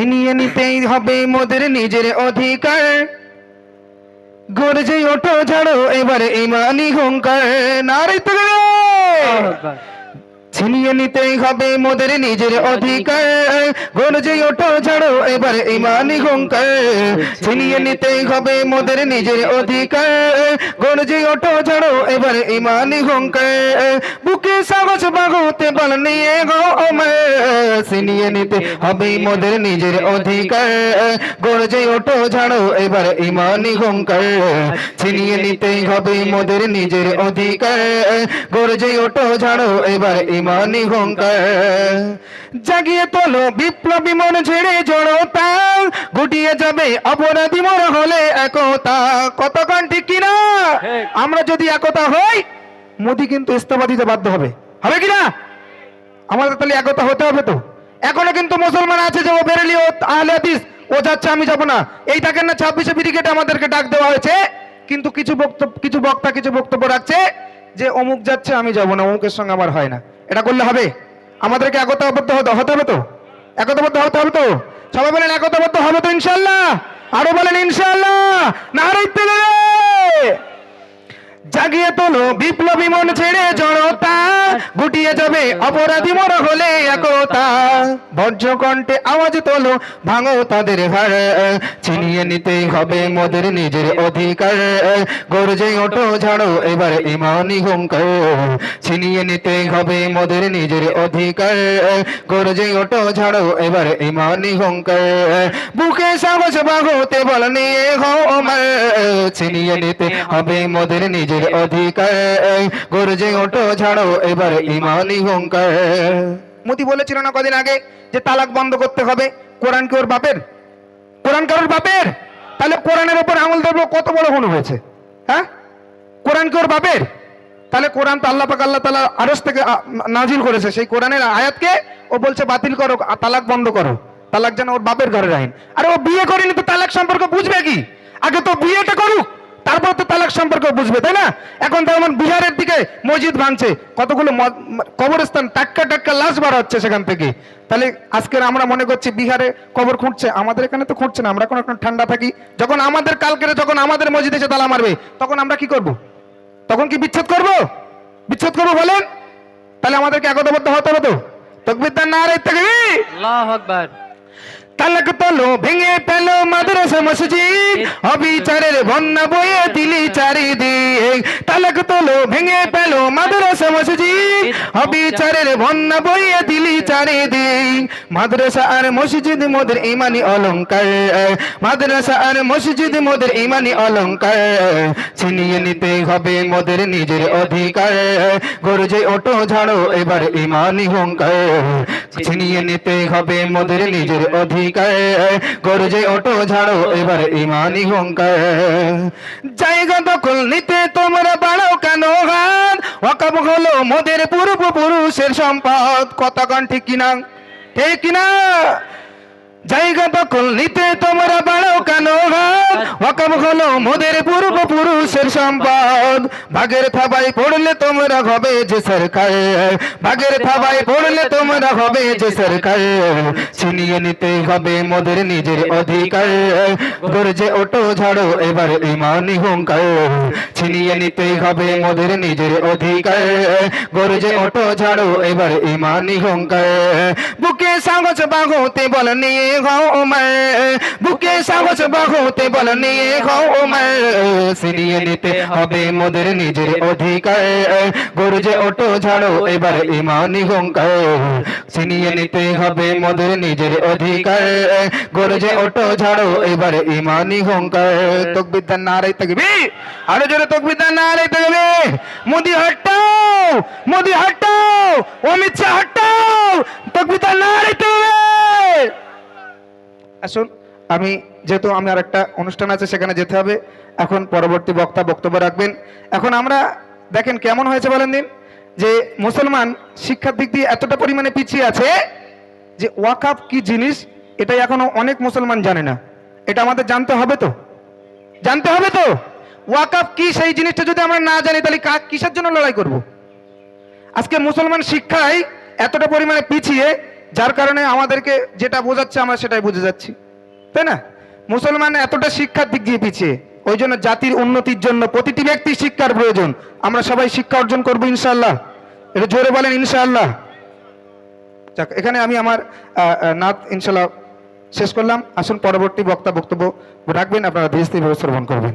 ছিনিয়ে নিতেই হবে মোদের নিজের অধিকার। গর্জে ওঠো ঝাড়ো এবারে ইমানি হুঙ্কার। নারী ছিনিয়ে নিতেই হবে মোদের নিজের অধিকার। গর্জে ওঠো ঝাড়ো এবার ইমানি হুঙ্কার ছিনিয়ে নিতেই হবে মোদের নিজের অধিকার। গর্জে ওঠো ঝাড়ো এবার ইমানি হুঙ্কার বুকে সাহস বাগুতে বল নিয়ে গো ছিনিয়ে নিতে হবে মোদের নিজের অধিকার। গর্জে ওঠো ঝাড়ো এবার ইমানি হুঙ্কার ছিনিয়ে নিতেই হবে মোদের নিজের অধিকার। গর্জে ওঠো ঝাড়ো এবার ইমানি হুঙ্কার জাগিয়ে তোলো বিপ্লবী মন ছেড়ে জড়তা গুটিয়ে যাবে অপরাধী মন হলে একতা। কতক্ষণ ঠিক কিনা। আমরা যদি একতা হই মোদি কিন্তু ইস্তফা দিতে বাধ্য হবে। হবে কিনা? আমাদের তাহলে একতা হতে হবে তো। এখনও কিন্তু মুসলমান আছে যে ও বেরেলি ও আহলে হাদিস ও যাচ্ছে আমি যাব না। এই থাকেন না ছাব্বিশে ব্রিগেডে আমাদেরকে ডাক দেওয়া হয়েছে। কিন্তু কিছু বক্তব্য কিছু বক্তা কিছু বক্তব্য রাখছে যে অমুক যাচ্ছে আমি যাব না অমুকের সঙ্গে আমার হয় না। এটা করলে হবে। আমাদেরকে একতাবদ্ধ হতে হতে হবে তো? একতাবদ্ধ হতে হবে তো? সবাই বলেন একতাবদ্ধ হবে তো ইনশাল্লাহ আরও বলেন ইনশাল্লাহ না তোলো বিপ্লবী মন ছেড়ে জড়তা, গুটিয়ে যাবে অপরাধী মর হলে একতা। বজ্র কণ্ঠে আওয়াজ তোলো, ভাঙো তাদের হার ছিনিয়ে নিতেই হবে মোদের নিজের অধিকার। গর্জে ওঠো, ঝাড়ো, এবার ইমানি হুঙ্কার। ছিনিয়ে নিতেই হবে মোদের নিজের অধিকার। গর্জে ওঠো, ঝাড়ো, এবার ইমানি হুঙ্কার। বুকে সাহস বাহুতে বল নিয়ে হো আমার ছিনিয়ে নিতে হবে মোদের নিজের অধিকার। মোদি বলেছিল না কদিন আগে যে তালাক বন্ধ করতে হবে। কোরআন কি ওর বাপের? কোরআন কারোর বাপের? তাহলে কোরআনের উপর আঙুল ধরবো, কত বড় গুণ হয়েছে। হ্যাঁ? কোরআন কি ওর বাপের? তাহলে কোরআন তো আল্লাহ পাক আল্লাহ তালা আরস থেকে নাজিল করেছে। সেই কোরআনের আয়াতকে ও বলছে, বাতিল করো তালাক বন্ধ করো। তালাক যেন ওর বাপের ঘরের আইন। আর ও বিয়ে করেনি তো তালাক সম্পর্কে বুঝবে কি? আগে তো বিয়েটা করুক। তারপর তো তালাক সম্পর্কে বুঝবে, তাই না? এখন তো এমন বিহারের দিকে মসজিদ ভাঙছে, কতগুলো কবরস্থান টাক্কা টাক্কা লাশ বার হচ্ছে সেখান থেকে। তাহলে আজকের আমরা মনে করছি বিহারে কবর খুঁটছে আমাদের এখানে তো খুঁড়ছে না, আমরা এখন ঠান্ডা থাকি। যখন আমাদের কালকেরে যখন আমাদের মসজিদে এসে তালা মারবে, তখন আমরা কি করব? তখন কি বিচ্ছেদ করব? বিচ্ছেদ করব বলেন? তাহলে আমাদেরকে একতাবদ্ধ হতে হবে তো? তকবির না রে আকবার। তালাক তলো ভেঙে পেল মাদ্রাসা মসজিদ। অবিচারের বন্যা বয়ে দিলি চারি তলো, ভেঙে পেল মাদ্রাসা মসজিদ। অবিচারের বন্যা বয়ে দিলি চারিদিক। মাদ্রাসা আর মসজিদ মোদের ইমানি অলংকার মাদ্রাসা আর মসজিদ মোদের ইমানি অলংকার ছিনিয়ে নিতে হবে মোদের নিজের অধিকার। গরজে ওটো ঝাড়ো, এবার ইমানি হংকার ছিনিয়ে নিতে হবে মোদের নিজের অধিকার। গরজে ওটো ঝাড়ো, এবার ইমানি হংকার জায়গা দখল নিতে হাত ওয়াকাব হলো মোদের পূর্বপুরুষের সম্পদ। কতক্ষণ ঠিক কিনা? ঠিক কিনা? জায়গা দখল নিতে তোমরা ছিনিয়ে নিতে হবে মোদের নিজের অধিকার। গর্জে ওটো ঝাড়ো, এবার ইমানি হুঙ্কার। ছিনিয়ে নিতে হবে মোদের নিজের অধিকার। গর্জে ওটো ঝাড়ো, এবার ইমানি হুঙ্কার। বুকে সাহস বাহুতে বল নিয়ে বুকে সাহস বাহুতে বল নিয়ে হবে মোদের নিজের অধিকার। গর্জে ওটো ঝাড়ো, এবার ইমানি হুঙ্কার। সিনিয়ে নিতে হবে মোদের নিজের অধিকার। গর্জে ওটো ঝাড়ো, এবার ইমানি হুঙ্কার। তকবিদ্যার নারাই থাকবে আরও জোরে তকবিদ্যার নারাই থাকবে মোদি হটাও মোদি হটাও, অমিত শাহ হটাও। তকবিদ্যার নারাই থাকবে আসুন, আমি যেহেতু আমার একটা অনুষ্ঠান আছে, সেখানে যেতে হবে। এখন পরবর্তী বক্তা বক্তব্য রাখবেন। এখন আমরা দেখেন কেমন হয়েছে বলেন দিন, যে মুসলমান শিক্ষার দিক দিয়ে এতটা পরিমাণে পিছিয়ে আছে যে ওয়াকাফ কি জিনিস এটা এখনও অনেক মুসলমান জানে না। এটা আমাদের জানতে হবে তো। জানতে হবে তো। ওয়াকাফ কি সেই জিনিসটা যদি আমরা না জানি, তাহলে কিসের জন্য লড়াই করব? আজকে মুসলমান শিক্ষায় এতটা পরিমাণে পিছিয়ে, যার কারণে আমাদেরকে যেটা বোঝাচ্ছে, আমরা সেটাই বুঝে যাচ্ছি। তাই না? মুসলমান এতটা শিক্ষার দিক দিয়ে পিছিয়ে, ওই জন্য জাতির উন্নতির জন্য প্রতিটি ব্যক্তি শিক্ষার প্রয়োজন। আমরা সবাই শিক্ষা অর্জন করব ইনশাল্লাহ এটা জোরে বলেন ইনশাআল্লাহ। যাক, এখানে আমি আমার নাত ইনশাল্লাহ শেষ করলাম। আসুন পরবর্তী বক্তা বক্তব্য রাখবেন, আপনারা ধীরে ধীরে শ্রবণ করবেন।